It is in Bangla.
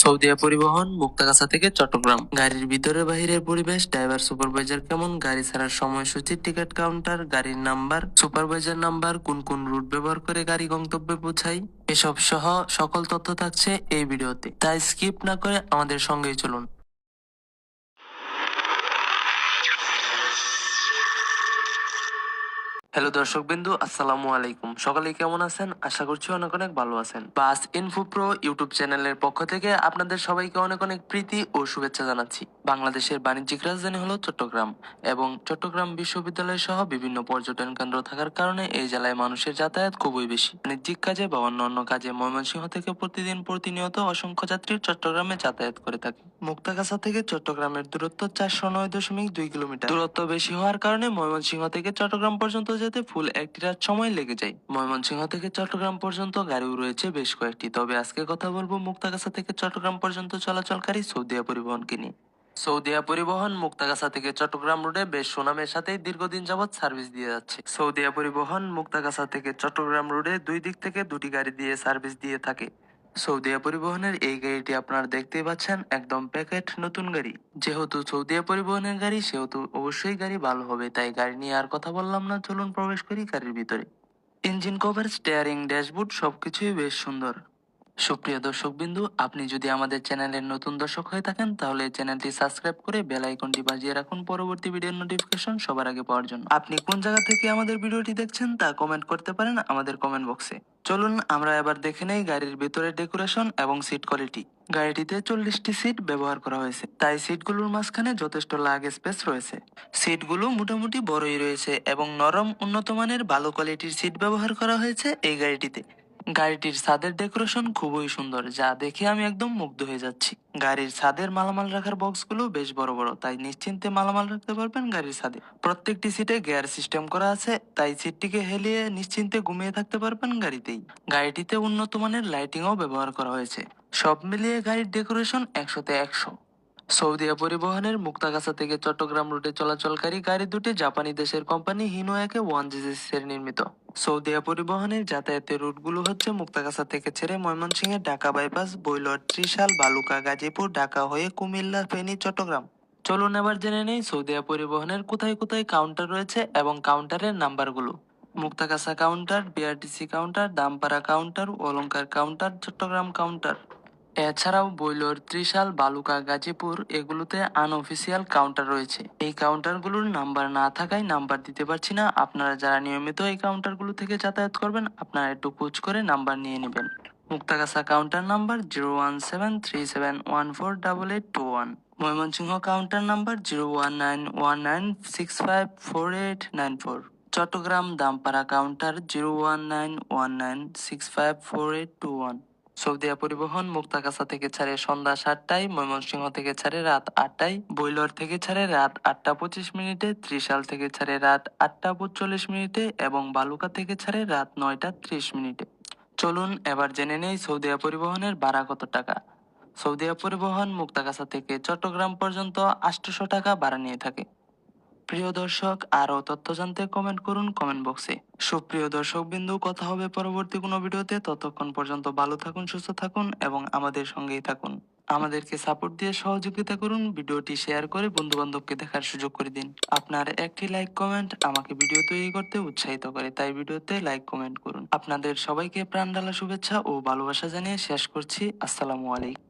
সৌদিয়া পরিবহন, মুক্তাগাছা থেকে চট্টগ্রাম। গাড়ির ভিতরে বাহিরের পরিবেশ, ড্রাইভার, সুপারভাইজার কেমন? গাড়ি ছাড়ার সময়সূচি, টিকিট কাউন্টার, গাড়ির নাম্বার, সুপারভাইজার নাম্বার, কোন কোন রুট ব্যবহার করে গাড়ি গন্তব্যে পৌঁছায় এসব সহ সকল তথ্য থাকছে এই ভিডিওতে। তাই স্কিপ না করে আমাদের সঙ্গেই চলুন। হ্যালো দর্শক বিন্দু, আসসালামু আলাইকুম। সকালে কেমন আছেন? আশা করছি অনেক অনেক ভালো আছেন। বাস ইনফো প্রো ইউটিউব চ্যানেলের পক্ষ থেকে আপনাদের সবাইকে অনেক অনেক প্রীতি ও শুভেচ্ছা জানাচ্ছি। বাংলাদেশের বাণিজ্যিক রাজধানী হলো চট্টগ্রাম এবং চট্টগ্রাম বিশ্ববিদ্যালয় সহ বিভিন্ন পর্যটন কেন্দ্র থাকার কারণে এই জেলায় মানুষের যাতায়াত খুবই বেশি। বাণিজ্যিক কাজে বা অন্যান্য কাজে ময়মনসিংহ থেকে প্রতিদিন প্রতিনিয়ত অসংখ্য যাত্রী চট্টগ্রামে যাতায়াত করে থাকে। মুক্তাগাছা থেকে চট্টগ্রামের দূরত্ব চারশো নয় দশমিক দুই কিলোমিটার। দূরত্ব বেশি হওয়ার কারণে ময়মনসিংহ থেকে চট্টগ্রাম পর্যন্ত যেতে ফুল একটি রাত সময় লেগে যায়। ময়মনসিংহ থেকে চট্টগ্রাম পর্যন্ত গাড়িও রয়েছে বেশ কয়েকটি। তবে আজকে কথা বলব মুক্তাগাছা থেকে চট্টগ্রাম পর্যন্ত চলাচলকারী সৌদিয়া পরিবহনকে নিয়ে। সৌদিয়া পরিবহন মুক্তাগাছা থেকে চট্টগ্রাম রোডে বেশ সুনামের সাথে দীর্ঘদিন যাবৎ সার্ভিস দিয়ে যাচ্ছে। সৌদিয়া পরিবহন মুক্তাগাছা থেকে চট্টগ্রাম রোডে দুই দিক থেকে দুটি গাড়ি দিয়ে সার্ভিস দিয়ে থাকে। সৌদিয়া পরিবহনের এই গাড়িটি আপনারা দেখতেই পাচ্ছেন, একদম প্যাকেট নতুন গাড়ি। যেহেতু সৌদিয়া পরিবহনের গাড়ি, সেহেতু অবশ্যই গাড়ি ভালো হবে, তাই গাড়ি নিয়ে আর কথা বললাম না। চলুন প্রবেশ করি গাড়ির ভিতরে। ইঞ্জিন কভার স্টেয়ারিং ড্যাশবোর্ড সবকিছুই বেশ সুন্দর। সুপ্রিয় দর্শক বিন্দু আপনি যদি আমাদের চ্যানেলের নতুন দর্শক হয়ে থাকেন, তাহলে চ্যানেলটি সাবস্ক্রাইব করে বেল আইকনটি বাজিয়ে রাখুন পরবর্তী ভিডিওর নোটিফিকেশন সবার আগে পাওয়ার জন্য। আপনি কোন জায়গা থেকে আমাদের ভিডিওটি দেখছেন, তা কমেন্ট করতে পারেন আমাদের কমেন্ট বক্সে চলুন, আমরা এবার দেখে নেই গাড়ির ভেতরের ডেকোরেশন এবং সিট কোয়ালিটি গাড়িটিতে চল্লিশটি সিট ব্যবহার করা হয়েছে। তাই সিটগুলোর মাঝখানে যথেষ্ট লাগ স্পেস রয়েছে। সিটগুলো মোটামুটি বড়ই রয়েছে এবং নরম উন্নত মানের ভালো কোয়ালিটির সিট ব্যবহার করা হয়েছে এই গাড়িটিতে। গাড়িটির ছাদের ডেকোরেশন খুবই সুন্দর, যা দেখে আমি একদম মুগ্ধ হয়ে যাচ্ছি। গাড়ির ছাদের মালামাল রাখার বক্সগুলো বেশ বড় বড়, তাই নিশ্চিন্তে মালামাল রাখতে পারবেন গাড়ির ছাদে। প্রত্যেকটি সিটে গিয়ার সিস্টেম করা আছে, তাই সিটটিকে হেলিয়ে নিশ্চিন্তে ঘুমিয়ে থাকতে পারবেন গাড়িতেই। গাড়িটিতে উন্নত মানের লাইটিংও ব্যবহার করা হয়েছে। সব মিলিয়ে গাড়ির ডেকোরেশন একশোতে একশো। সৌদিয়া পরিবহনের মুক্তাগাছা থেকে চট্টগ্রাম রুটে চলাচলকারী গাড়ি দুটি জাপানি দেশের কোম্পানি হিনো একে ওয়ানের নির্মিত। সৌদিয়া পরিবহনের যাতায়াতের রুটগুলো হচ্ছে মুক্তাগাছা থেকে ছেড়ে ময়মনসিংহে ঢাকা বাইপাস বৈলর ত্রিশাল, বালুকা, গাজীপুর, ঢাকা হয়ে কুমিল্লা, ফেনী, চট্টগ্রাম। চলুন এবার জেনে নেই সৌদিয়া পরিবহনের কোথায় কোথায় কাউন্টার রয়েছে এবং কাউন্টারের নাম্বারগুলো। Muktagachha counter, BRTC counter, Dampara counter Alankar counter, Chattogram counter. এছাড়াও বৈলর, ত্রিশাল, বালুকা, গাজীপুর এগুলোতে আনঅফিসিয়াল কাউন্টার রয়েছে। এই কাউন্টারগুলোর নাম্বার না থাকায় নাম্বার দিতে পারছি না। আপনারা যারা নিয়মিত এই কাউন্টারগুলো থেকে যাতায়াত করবেন, আপনারা একটু খোঁজ করে নাম্বার নিয়ে নেবেন। Muktagachha counter number zero one seven three seven one four double eight two one Mymensingh counter number zero one nine one nine six five four eight nine four Chattogram Dampara counter zero one nine one nine six five four eight two one Saudia পরিবহন, মুক্তাগাছা থেকে ছাড়ে সন্ধ্যা সাতটায়, ময়মনসিংহ থেকে ছাড়ে রাত আটটায়, বৈলর থেকে ছাড়ে রাত আটটা পঁচিশ মিনিটে, ত্রিশাল থেকে ছাড়ে রাত আটটা পঁচল্লিশ মিনিটে এবং বালুকা থেকে ছাড়ে রাত নয়টা ত্রিশ মিনিটে। চলুন এবার জেনে নেই সৌদিয়া পরিবহনের ভাড়া কত টাকা। সৌদিয়া পরিবহন, মুক্তাগাছা থেকে চট্টগ্রাম পর্যন্ত আটশোশো টাকা ভাড়া নিয়ে থাকে। প্রিয় দর্শক, আরও তথ্য জানতে কমেন্ট করুন কমেন্ট বক্সে সুপ্রিয় দর্শক বিন্দু কথা হবে পরবর্তী কোনো ভিডিওতে। ততক্ষণ পর্যন্ত ভালো থাকুন, সুস্থ থাকুন এবং আমাদের সঙ্গেই থাকুন। আমাদেরকে সাপোর্ট দিয়ে সহযোগিতা করুন, ভিডিওটি শেয়ার করে বন্ধু বান্ধবকে দেখার সুযোগ করে দিন। আপনার একটি লাইক কমেন্ট আমাকে ভিডিও তৈরি করতে উৎসাহিত করে। তাই ভিডিওতে লাইক কমেন্ট করুন। আপনাদের সবাইকে প্রাণ ঢালা শুভেচ্ছা ও ভালোবাসা জানিয়ে শেষ করছি। আসসালামু আলাইকুম।